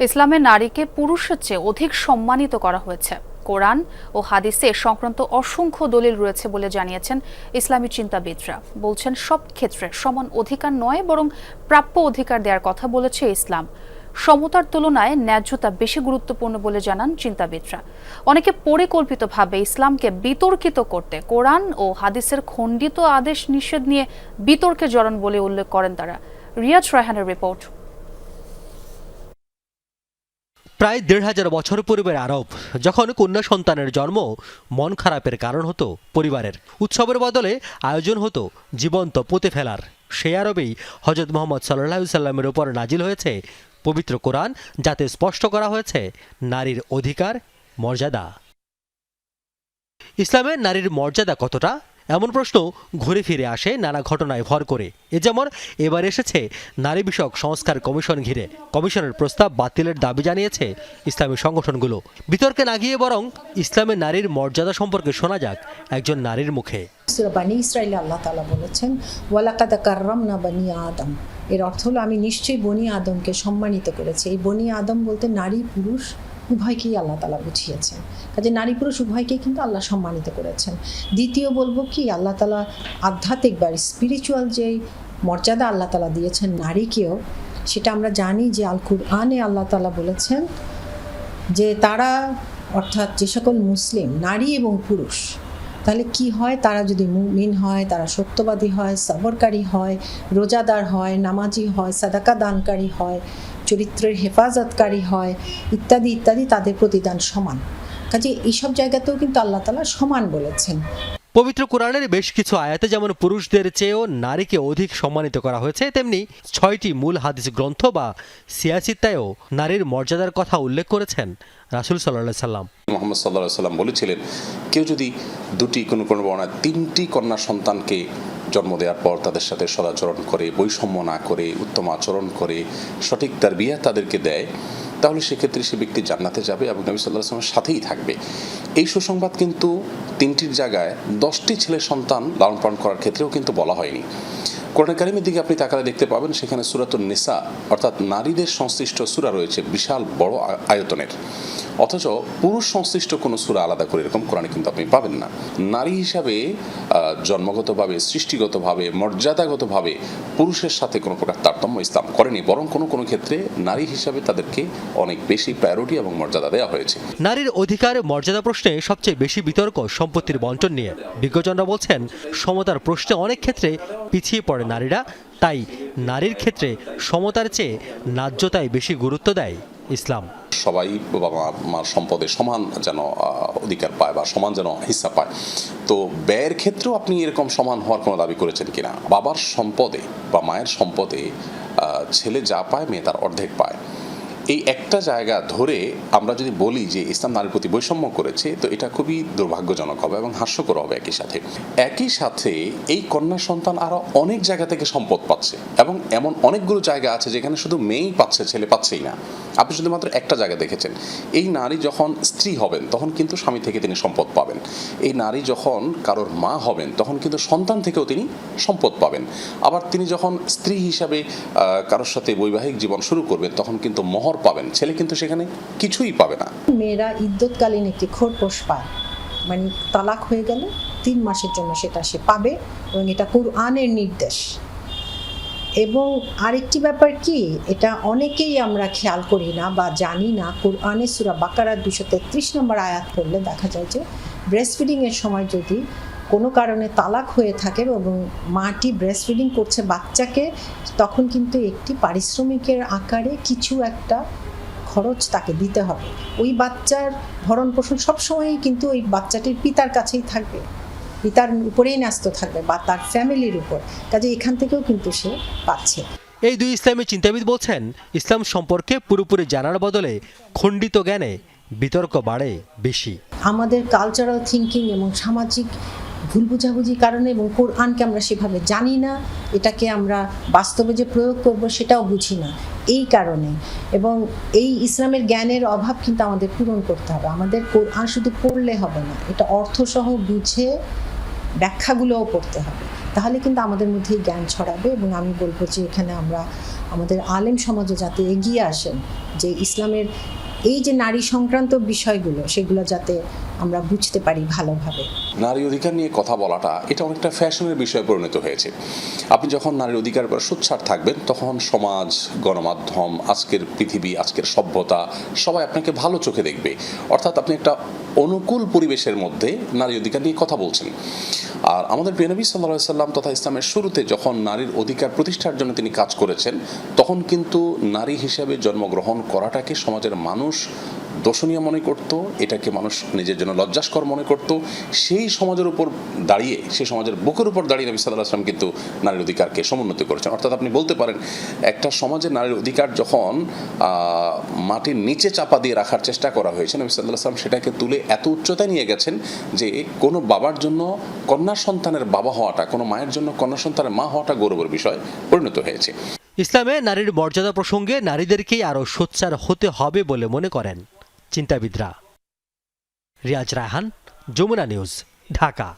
ইসলামে নারীকে পুরুষের চেয়ে অধিক সম্মানিত করা হয়েছে। কোরআন ও হাদিসে সংক্রান্ত অসংখ্য দলিল রয়েছে বলে জানিয়েছেন ইসলামী চিন্তাবিদরা। বলছেন, সব ক্ষেত্রে সমান অধিকার নয়, বরং প্রাপ্য অধিকার দেওয়ার কথা বলেছে ইসলাম। সমতার তুলনায় ন্যায্যতা বেশি গুরুত্বপূর্ণ বলে জানান চিন্তাবিদরা। অনেকে পরিকল্পিতভাবে ইসলামকে বিতর্কিত করতে কোরআন ও হাদিসের খণ্ডিত আদেশ নিষেধ নিয়ে বিতর্কে জড়ান বলে উল্লেখ করেন তারা। রিয়াজ রায়হানের রিপোর্ট। প্রায় দেড় হাজার বছর পূর্বের আরব, যখন কন্যা সন্তানের জন্ম, মন খারাপের কারণ হতো পরিবারের। উৎসবের বদলে আয়োজন হতো জীবন্ত পুঁতে ফেলার। সেই আরবেই হজরত মোহাম্মদ সাল্লাহ সাল্লামের উপর নাজিল হয়েছে পবিত্র কোরআন, যাতে স্পষ্ট করা হয়েছে নারীর অধিকার, মর্যাদা। ইসলামের নারীর মর্যাদা কতটা? এমন প্রশ্ন ঘুরে ফিরে আসে নানা ঘটনায় ভর করে। এ যেমন এবার এসেছে নারী বিষয়ক সংস্কার কমিশন ঘিরে। কমিশনের প্রস্তাব বাতিলের দাবি জানিয়েছে ইসলামী সংগঠনগুলো। বিতর্কে না গিয়ে বরং ইসলামে নারীর মর্যাদা সম্পর্কে শোনা যাক একজন নারীর মুখে। বানি ইসরাইলে আল্লাহ তালা বলেছেন, ওয়ালাকাদা কার্রাম না বানি আদম। এর অর্থ হলো, আমি নিশ্চয়ই বনি আদমকে সম্মানিত করেছি। এই বনি আদম বলতে নারী, পুরুষ উভয়কেই আল্লাহ তালা বুঝিয়েছেন। কাজে নারী পুরুষ উভয়কেই কিন্তু আল্লাহ সম্মানিত করেছেন। দ্বিতীয় বলব কি, আল্লাহ তালা আধ্যাত্মিক বা স্পিরিচুয়াল যে মর্যাদা আল্লাহ তালা দিয়েছেন নারীকেও, সেটা আমরা জানি যে আল কুরআনে আল্লাহ তালা বলেছেন যে তারা অর্থাৎ যে সকল মুসলিম, নারী এবং পুরুষ, তাহলে কি হয়? তারা যদি মুমিন হয়, তারা সত্যবাদী হয়, সবরকারী হয়, রোজাদার হয়, নামাজি হয়, সাদাকা দানকারী হয় চরিত্রের হেফাজতকারী হয় ইত্যাদি ইত্যাদি তাদের প্রতিদান সমান। কাজে এইসব জায়গাতেও কিন্তু আল্লাহ তালা সমান বলেছেন। পবিত্র কোরআনের বেশ কিছু আয়াতে যেমন পুরুষদের চেয়েও নারীকে অধিক সম্মানিত করা হয়েছে তেমনি ছয়টি মূল হাদিস গ্রন্থ বা সিয়াসিত্তায়ও নারীর মর্যাদার কথা উল্লেখ করেছেন রাসুল সাল্লাহ সাল্লাম। মোহাম্মদ সাল্লাহ সাল্লাম বলেছিলেন কেউ যদি দুটি কোনো কোনো বর্ণায় তিনটি কন্যা সন্তানকে জন্ম দেওয়ার পর তাদের সাথে সদাচরণ করে, বৈষম্য না করে, উত্তম আচরণ করে, সঠিক তার বিয়া তাদেরকে দেয়, তাহলে সেক্ষেত্রে সে ব্যক্তি জান্নাতে যাবে এবং নবী সাল্লাহ আসলামের সাথেই থাকবে। এই সুসংবাদ কিন্তু তিনটির জায়গায় দশটি ছেলে সন্তান লালন পালন করার ক্ষেত্রেও কিন্তু বলা হয়নি। কোরআন কারিমের দিকে আপনি তাকালে দেখতে পাবেন, সেখানে সুরাতুন নিসা অর্থাৎ নারীদের সংশ্লিষ্ট সুরা রয়েছে, বিশাল বড় আয়তনের। অথচ পুরুষ সংশ্লিষ্ট কোনো সুরা আলাদা করে এরকম কোরআনে কিন্তু আপনি পাবেন না। নারী হিসাবে জন্মগতভাবে, সৃষ্টিগতভাবে, মর্যাদাগতভাবে পুরুষের সাথে কোনো প্রকার তারতম্য ইসলাম করেনি, বরং কোনো কোনো ক্ষেত্রে নারী হিসাবে তাদেরকে অনেক বেশি প্রায়োরিটি এবং মর্যাদা দেওয়া হয়েছে। নারীর অধিকার, মর্যাদা প্রশ্নে সবচেয়ে বেশি বিতর্ক সম্পত্তির বন্টন নিয়ে। বিজ্ঞজনরা বলছেন, সমতার প্রশ্নে অনেক ক্ষেত্রে পিছিয়ে পড়ে নারীরা, তাই নারীর ক্ষেত্রে সমতার চেয়ে ন্যায্যতায় বেশি গুরুত্ব দেয়। ইসলাম। সবাই বাবা মার সম্পদে সমান যেন অধিকার পায় বা সমান যেন হিস্সা পায়। তো ব্যয়ের ক্ষেত্রেও আপনি এরকম সমান হওয়ার কোনো দাবি করেছেন কিনা? বাবার সম্পদে বা মায়ের সম্পদে ছেলে যা পায় মেয়ে তার অর্ধেক পায়। এই একটা জায়গা ধরে আমরা যদি বলি যে ইসলাম নারীর প্রতি বৈষম্য করেছে, তো এটা খুবই দুর্ভাগ্যজনক হবে এবং হাস্যকর হবে একই সাথে। একই সাথে এই কন্যা সন্তান আরও অনেক জায়গা থেকে সম্পদ পাচ্ছে এবং এমন অনেকগুলো জায়গা আছে যেখানে শুধু মেয়েই পাচ্ছে, ছেলে পাচ্ছেই না। আপনি শুধুমাত্র একটা জায়গা দেখেছেন। এই নারী যখন স্ত্রী হবেন, তখন কিন্তু স্বামী থেকে তিনি সম্পদ পাবেন। এই নারী যখন কারোর মা হবেন, তখন কিন্তু সন্তান থেকেও তিনি সম্পদ পাবেন। আবার তিনি যখন স্ত্রী হিসাবে কারোর সাথে বৈবাহিক জীবন শুরু করবেন, তখন কিন্তু মহর পাবেন। ছেলে কিন্তু সেখানে কিছুই পাবে না। মেয়েরা ইদ্যৎকালীন একটি খোরপোশ পায়। মানে তালাক হয়ে গেলে তিন মাসের জন্য সেটা সে পাবে এবং এটা কুরআনের নির্দেশ। এবং আরেকটি ব্যাপার কি, এটা অনেকেই আমরা খেয়াল করি না বা জানি না। কুরআনে সুরা বাকারার দুশো তেত্রিশ নম্বর আয়াত করলে দেখা যায় যে ব্রেস্ট ফিডিংয়ের সময় যদি কোনো কারণে তালাক হয়ে থাকে এবং মাটি ব্রেস্ট ফিডিং করছে বাচ্চাকে তখন কিন্তু একটি পারিশ্রমিকের আকারে কিছু একটা খরচ তাকে দিতে হবে। ওই বাচ্চার ভরণ পোষণ সবসময়ই কিন্তু ওই বাচ্চাটির পিতার কাছেই থাকবে। পিতার উপরেই ন্যস্ত থাকবে বা তার ফ্যামিলির উপর। কাজে এখান থেকেও কিন্তু সে পাচ্ছে। এই দুই ইসলামী চিন্তাবিদ বলছেন ইসলাম সম্পর্কে পুরোপুরি জানার বদলে খণ্ডিত জ্ঞানে বিতর্ক বাড়ে বেশি। আমাদের কালচারাল থিঙ্কিং এবং সামাজিক ভুল বুঝাবুঝি কারণে এবং কোরআনকে আমরা সেভাবে জানি না, এটাকে আমরা বাস্তবে যে প্রয়োগ করব সেটাও বুঝি না। এই কারণে এবং এই ইসলামের জ্ঞানের অভাব কিন্তু আমাদের পূরণ করতে হবে। আমাদের কোরআন শুধু পড়লে হবে না, এটা অর্থসহ বুঝে ব্যাখ্যাগুলোও করতে হবে। তাহলে কিন্তু আমাদের মধ্যেই জ্ঞান ছড়াবে এবং আমি বলব যে এখানে আমরা, আমাদের আলেম সমাজও যাতে এগিয়ে আসেন, যে ইসলামের এই যে নারী সংক্রান্ত বিষয়গুলো, সেগুলো যাতে আমরা বুঝতে পারি ভালোভাবে। নারী অধিকার নিয়ে কথা বলাটা, এটা অনেকটা ফ্যাশনের বিষয়ে পরিণত হয়েছে। আপনি যখন নারীর অধিকার উপর সোচ্চার থাকবেন, তখন সমাজ, গণমাধ্যম, আজকের পৃথিবী, আজকের সভ্যতা, সবাই আপনাকে ভালো চোখে দেখবে। অর্থাৎ আপনি একটা অনুকূল পরিবেশের মধ্যে নারী অধিকার নিয়ে কথা বলছেন। আর আমাদের প্রিয়নবী সাল্লাহ সাল্লাম তথা ইসলামের শুরুতে যখন নারীর অধিকার প্রতিষ্ঠার জন্য তিনি কাজ করেছেন, তখন কিন্তু নারী হিসেবে জন্মগ্রহণ করাটাকে সমাজের মানুষ দোষণীয় মনে করত, এটাকে মানুষ নিজের জন্য লজ্জাস্কর মনে করত। সেই সমাজের উপর দাঁড়িয়ে, সেই সমাজের বুকের উপর দাঁড়িয়ে নবী সাল্লাহ আসলাম কিন্তু নারীর অধিকারকে সমুন্নত করেছেন। অর্থাৎ আপনি বলতে পারেন, একটা সমাজে নারীর অধিকার যখন মাটির নিচে চাপা দিয়ে রাখার চেষ্টা করা হয়েছে, নবী সাল্লাহ আসলাম সেটাকে তুলে এত উচ্চতায় নিয়ে গেছেন যে কোনো বাবার জন্য কন্যা সন্তানের বাবা হওয়াটা, কোনো মায়ের জন্য কন্যা সন্তানের মা হওয়াটা গৌরবের বিষয় পরিণত হয়েছে। ইসলামে নারীর মর্যাদা প্রসঙ্গে নারীদেরকেই আরও সোচ্চার হতে হবে বলে মনে করেন। চিন্তাবিদরা রিয়াজ রায়হান যমুনা নিউজ ঢাকা